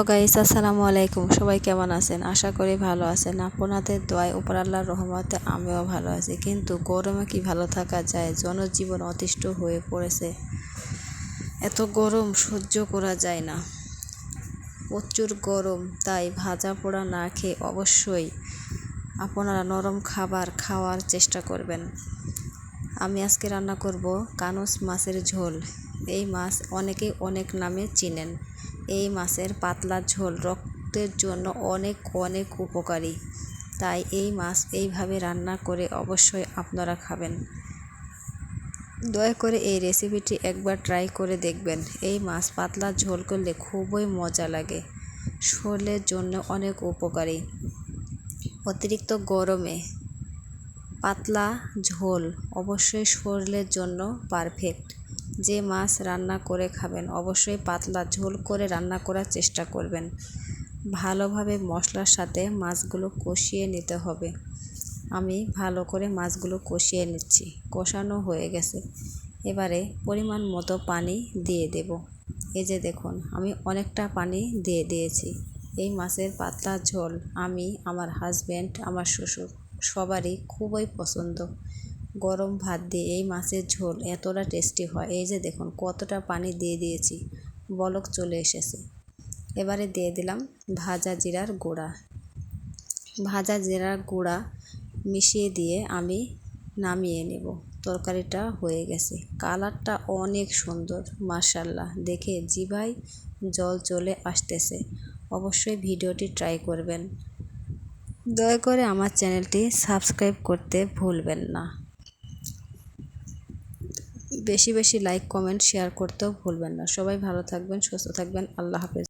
Hello guys, আসসালামু আলাইকুম। সবাই কেমন আছেন? আশা করি ভালো আছেন। আপনাদের দোয়ায় উপর আল্লাহর রহমতে আমিও ভালো আছি। কিন্তু গরমে কি ভালো থাকা যায়? জনজীবন অতিষ্ঠ হয়ে পড়েছে। এত গরম সহ্য করা যায় না। প্রচুর গরম, তাই ভাজা পোড়া না খেয়ে অবশ্যই আপনারা নরম খাবার খাওয়ার চেষ্টা করবেন। আমি আজকে রান্না করব কানস মাছের ঝোল। এই মাছ অনেকেই অনেক নামে চিনেন। এই মাছের পাতলা ঝোল রক্তের জন্য অনেক অনেক উপকারী। তাই এই মাছ এইভাবে রান্না করে অবশ্যই আপনারা খাবেন। দয়া করে এই রেসিপিটি একবার ট্রাই করে দেখবেন। এই মাছ পাতলা ঝোল করলে খুবই মজা লাগে। শরীরের জন্য অনেক উপকারী। অতিরিক্ত গরমে পাতলা ঝোল অবশ্যই শরীরের জন্য পারফেক্ট। যে মাছ রান্না করে খাবেন, অবশ্যই পাতলা ঝোল করে রান্না করার চেষ্টা করবেন। ভালোভাবে মশলার সাথে মাছগুলো কষিয়ে নিতে হবে। আমি ভালো করে মাছগুলো কষিয়ে নিচ্ছি, কষানো হয়ে গেছে। এবারে পরিমাণ মতো পানি দিয়ে দেব। এই যে দেখুন, আমি অনেকটা পানি দিয়ে দিয়েছি। এই মাছের পাতলা ঝোল আমি, আমার হাজব্যান্ড আমার শ্বশুর সবারই খুবই পছন্দ। গরম ভাত দিয়ে এই মাছের ঝোল এতটা টেস্টি হয়। এই যে দেখুন, কতটা পানি দিয়ে দিয়েছি। বলক চলে এসেছে। এবারে দিয়ে দিলাম ভাজা জিরার গুঁড়া। ভাজা জিরার গুঁড়া মিশিয়ে দিয়ে আমি নামিয়ে নেব। তরকারিটা হয়ে গেছে। কালারটা অনেক সুন্দর মার্শাল্লাহ দেখে জিভাই জল চলে আসতেছে। অবশ্যই ভিডিওটি ট্রাই করবেন। দয়া করে আমার চ্যানেলটি সাবস্ক্রাইব করতে ভুলবেন না। বেশি বেশি লাইক কমেন্ট শেয়ার করতেও ভুলবেন না। সবাই ভালো থাকবেন, সুস্থ থাকবেন। আল্লাহ হাফেজ।